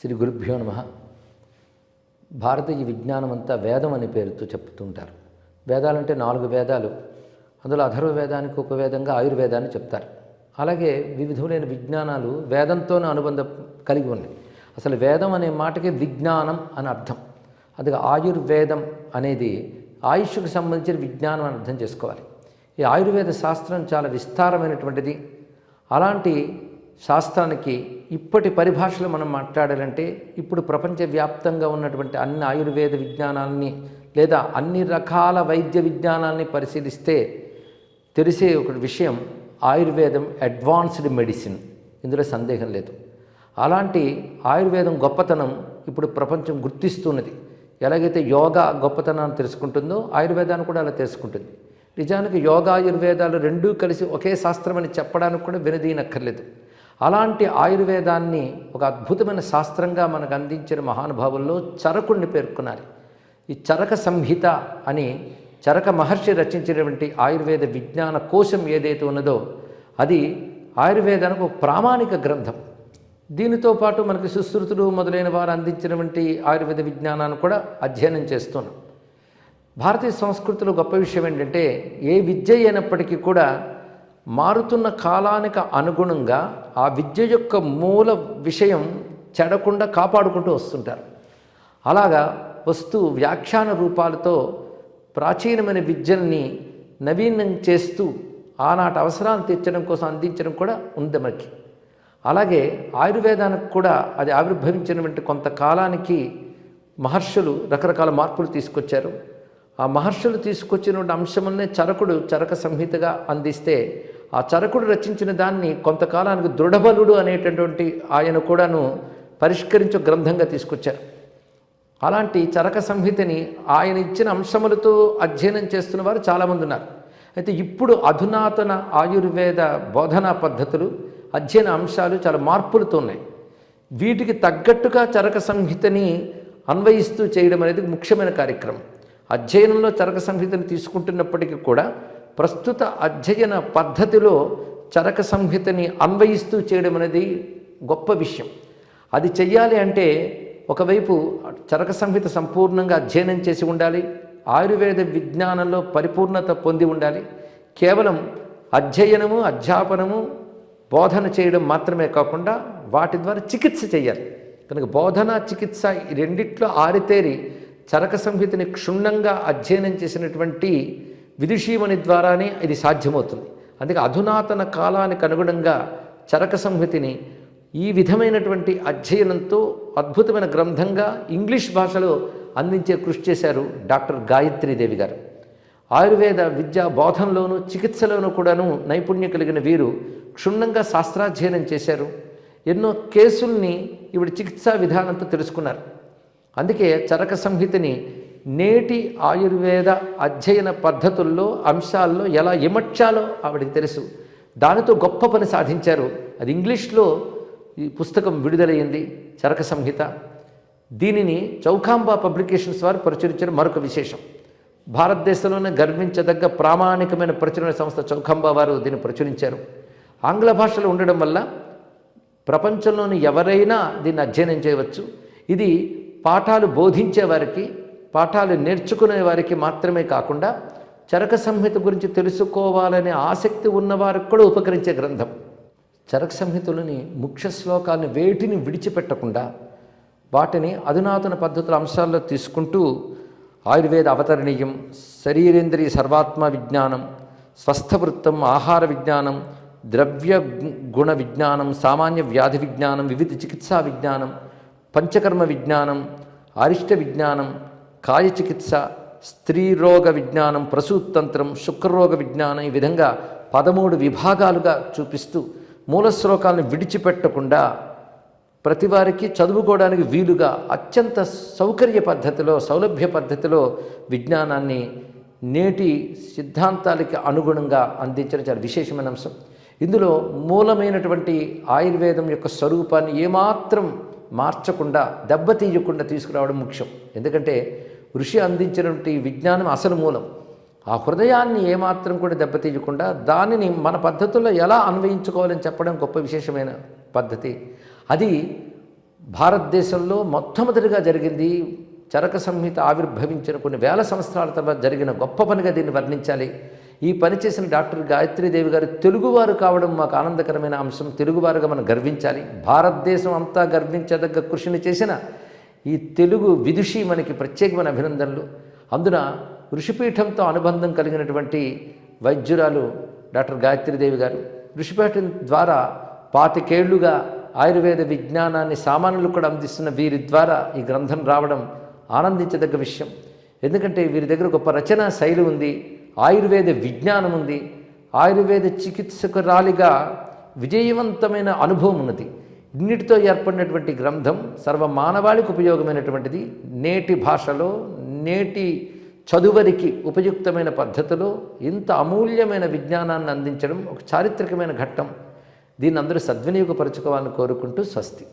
శ్రీ గురుభ్యో నమ. భారతీయ విజ్ఞానం అంతా వేదం అనే పేరుతో చెప్తుంటారు వేదాలంటే నాలుగు వేదాలు. అందులో అధర్వ వేదానికి ఉపవేదంగా ఆయుర్వేదాన్ని చెప్తారు. అలాగే వివిధములైన విజ్ఞానాలు వేదంతోనే అనుబంధం కలిగి ఉన్నాయి. అసలు వేదం అనే మాటకి విజ్ఞానం అని అర్థం. అది ఆయుర్వేదం అనేది ఆయుష్కు సంబంధించిన విజ్ఞానం అని అర్థం చేసుకోవాలి. ఈ ఆయుర్వేద శాస్త్రం చాలా విస్తారమైనటువంటిది. అలాంటి శాస్త్రానికి ఇప్పటి పరిభాషలో మనం మాట్లాడాలంటే ఇప్పుడు ప్రపంచవ్యాప్తంగా ఉన్నటువంటి అన్ని ఆయుర్వేద విజ్ఞానాన్ని లేదా అన్ని రకాల వైద్య విజ్ఞానాన్ని పరిశీలిస్తే తెలిసే ఒక విషయం ఆయుర్వేదం అడ్వాన్స్డ్ మెడిసిన్. ఇందులో సందేహం లేదు. అలాంటి ఆయుర్వేదం గొప్పతనం ఇప్పుడు ప్రపంచం గుర్తిస్తున్నది. ఎలాగైతే యోగా గొప్పతనాన్ని తెలుసుకుంటుందో ఆయుర్వేదాన్ని కూడా అలా తెలుసుకుంటుంది. నిజానికి యోగా ఆయుర్వేదాలు రెండూ కలిసి ఒకే శాస్త్రం అని చెప్పడానికి కూడా వినదీనక్కర్లేదు అలాంటి ఆయుర్వేదాన్ని ఒక అద్భుతమైన శాస్త్రంగా మనకు అందించిన మహానుభావుల్లో చరకుణ్ణి పేర్కొనాలి. ఈ చరక సంహిత అని చరక మహర్షి రచించినటువంటి ఆయుర్వేద విజ్ఞాన కోశం ఏదైతే ఉన్నదో అది ఆయుర్వేదానికి ఒక ప్రామాణిక గ్రంథం. దీనితో పాటు మనకి సుశ్రుతులు మొదలైన వారు అందించినటువంటి ఆయుర్వేద విజ్ఞానాన్ని కూడా అధ్యయనం చేస్తున్నాం. భారతీయ సంస్కృతిలో గొప్ప విషయం ఏంటంటే ఏ విద్య అయినప్పటికీ కూడా మారుతున్న కాలానికి అనుగుణంగా ఆ విద్య యొక్క మూల విషయం చెడకుండా కాపాడుకుంటూ వస్తుంటారు. అలాగా వస్తూ వ్యాఖ్యాన రూపాలతో ప్రాచీనమైన విద్యల్ని నవీనం చేస్తూ ఆనాటి అవసరాలు తీర్చడం కోసం అందించడం కూడా ఉంది మనకి. అలాగే ఆయుర్వేదానికి కూడా అది ఆవిర్భవించినటువంటి కొంతకాలానికి మహర్షులు రకరకాల మార్పులు తీసుకొచ్చారు. ఆ మహర్షులు తీసుకొచ్చినటువంటి అంశములనే చరకుడు చరక సంహితగా అందిస్తే ఆ చరకుడు రచించిన దాన్ని కొంతకాలానికి దృఢబలుడు అనేటటువంటి ఆయన కూడాను పరిష్కరించే గ్రంథంగా తీసుకొచ్చారు. అలాంటి చరక సంహితని ఆయన ఇచ్చిన అంశములతో అధ్యయనం చేస్తున్న వారు చాలామంది ఉన్నారు. అయితే ఇప్పుడు అధునాతన ఆయుర్వేద బోధనా పద్ధతులు అధ్యయన అంశాలు చాలా మార్పులతో ఉన్నాయి. వీటికి తగ్గట్టుగా చరక సంహితని అన్వయిస్తూ చేయడం అనేది ముఖ్యమైన కార్యక్రమం. అధ్యయనంలో చరక సంహితను తీసుకుంటున్నప్పటికీ కూడా ప్రస్తుత అధ్యయన పద్ధతిలో చరక సంహితని అన్వయిస్తూ చేయడం అనేది గొప్ప విషయం. అది చెయ్యాలి అంటే ఒకవైపు చరక సంహిత సంపూర్ణంగా అధ్యయనం చేసి ఉండాలి ఆయుర్వేద విజ్ఞానంలో పరిపూర్ణత పొంది ఉండాలి. కేవలం అధ్యయనము అధ్యాపనము బోధన చేయడం మాత్రమే కాకుండా వాటి ద్వారా చికిత్స చేయాలి కనుక బోధన చికిత్స ఈ రెండిట్లో ఆరితేరి చరక సంహితని క్షుణ్ణంగా అధ్యయనం చేసినటువంటి విదుషీమణి ద్వారానే ఇది సాధ్యమవుతుంది. అందుకే అధునాతన కాలానికి అనుగుణంగా చరక సంహితిని ఈ విధమైనటువంటి అధ్యయనంతో అద్భుతమైన గ్రంథంగా ఇంగ్లీష్ భాషలో అందించే కృషి చేశారు డాక్టర్ గాయత్రీదేవి గారు. ఆయుర్వేద విద్యా బోధనలోను చికిత్సలోనూ కూడాను నైపుణ్యం కలిగిన వీరు క్షుణ్ణంగా శాస్త్రాధ్యయనం చేశారు. ఎన్నో కేసుల్ని ఇవిడ చికిత్సా విధానంతో తెలుసుకున్నారు. అందుకే చరక సంహితని నేటి ఆయుర్వేద అధ్యయన పద్ధతుల్లో అంశాల్లో ఎలా ఇమర్చాలో ఆవిడకి తెలుసు. దానితో గొప్ప పని సాధించారు. అది ఇంగ్లీష్లో ఈ పుస్తకం విడుదలయ్యింది చరక సంహిత. దీనిని చౌకాంబా పబ్లికేషన్స్ వారు ప్రచురించిన మరొక విశేషం భారతదేశంలోనే గర్వించదగ్గ ప్రామాణికమైన ప్రచురణ సంస్థ చౌకాంబా వారు దీన్ని ప్రచురించారు. ఆంగ్ల భాషలో ఉండడం వల్ల ప్రపంచంలోని ఎవరైనా దీన్ని అధ్యయనం చేయవచ్చు. ఇది పాఠాలు బోధించే వారికి పాఠాలు నేర్చుకునే వారికి మాత్రమే కాకుండా చరక సంహిత గురించి తెలుసుకోవాలనే ఆసక్తి ఉన్నవారికి కూడా ఉపకరించే గ్రంథం. చరక సంహితలోని ముఖ్య శ్లోకాలను వేటిని విడిచిపెట్టకుండా వాటిని అధునాతన పద్ధతుల అంశాల్లో తీసుకుంటూ ఆయుర్వేద అవతరణీయం శరీరేంద్రియ సర్వాత్మ విజ్ఞానం స్వస్థవృత్తం ఆహార విజ్ఞానం ద్రవ్య గుణ విజ్ఞానం సామాన్య వ్యాధి విజ్ఞానం వివిధ చికిత్సా విజ్ఞానం పంచకర్మ విజ్ఞానం అరిష్ట విజ్ఞానం కాయ చికిత్స స్త్రీరోగ విజ్ఞానం ప్రసూతంత్రం శుక్రరోగ విజ్ఞానం ఈ విధంగా పదమూడు విభాగాలుగా చూపిస్తూ మూల శ్లోకాలను విడిచిపెట్టకుండా ప్రతి వారికి చదువుకోవడానికి వీలుగా అత్యంత సౌకర్య పద్ధతిలో సౌలభ్య పద్ధతిలో విజ్ఞానాన్ని నేటి సిద్ధాంతాలకి అనుగుణంగా అందించడం చాలా విశేషమైన అంశం. ఇందులో మూలమైనటువంటి ఆయుర్వేదం యొక్క స్వరూపాన్ని ఏమాత్రం మార్చకుండా దెబ్బతీయకుండా తీసుకురావడం ముఖ్యం. ఎందుకంటే ఋషి అందించినటువంటి విజ్ఞానం అసలు మూలం. ఆ హృదయాన్ని ఏమాత్రం కూడా దెబ్బతీయకుండా దానిని మన పద్ధతుల్లో ఎలా అన్వయించుకోవాలని చెప్పడం గొప్ప విశేషమైన పద్ధతి. అది భారతదేశంలో మొట్టమొదటిగా జరిగింది. చరక సంహిత ఆవిర్భవించిన కొన్ని వేల సంవత్సరాల తర్వాత జరిగిన గొప్ప పనిగా దీన్ని వర్ణించాలి. ఈ పని చేసిన డాక్టర్ గాయత్రీదేవి గారు తెలుగువారు కావడం మాకు ఆనందకరమైన అంశం. తెలుగువారుగా మనం గర్వించాలి. భారతదేశం అంతా గర్వించదగ్గ కృషిని చేసిన ఈ తెలుగు విదుషి మనకి ప్రత్యేకమైన అభినందనలు. అందున ఋషిపీఠంతో అనుబంధం కలిగినటువంటి వైద్యురాలు డాక్టర్ గాయత్రీదేవి గారు ఋషిపీఠం ద్వారా పాతికేళ్ళుగా ఆయుర్వేద విజ్ఞానాన్ని సామాన్యులు కూడా అందిస్తున్న వీరి ద్వారా ఈ గ్రంథం రావడం ఆనందించదగ్గ విషయం. ఎందుకంటే వీరి దగ్గర గొప్ప రచనా శైలి ఉంది. ఆయుర్వేద విజ్ఞానం ఉంది. ఆయుర్వేద చికిత్సకురాలిగా విజయవంతమైన అనుభవం ఉన్నది. ఇన్నిటితో ఏర్పడినటువంటి గ్రంథం సర్వ మానవాళికి ఉపయోగమైనటువంటిది. నేటి భాషలో నేటి చదువరికి ఉపయుక్తమైన పద్ధతిలో ఇంత అమూల్యమైన విజ్ఞానాన్ని అందించడం ఒక చారిత్రకమైన ఘట్టం. దీన్ని అందరూ సద్వినియోగపరచుకోవాలని కోరుకుంటూ స్వస్తి.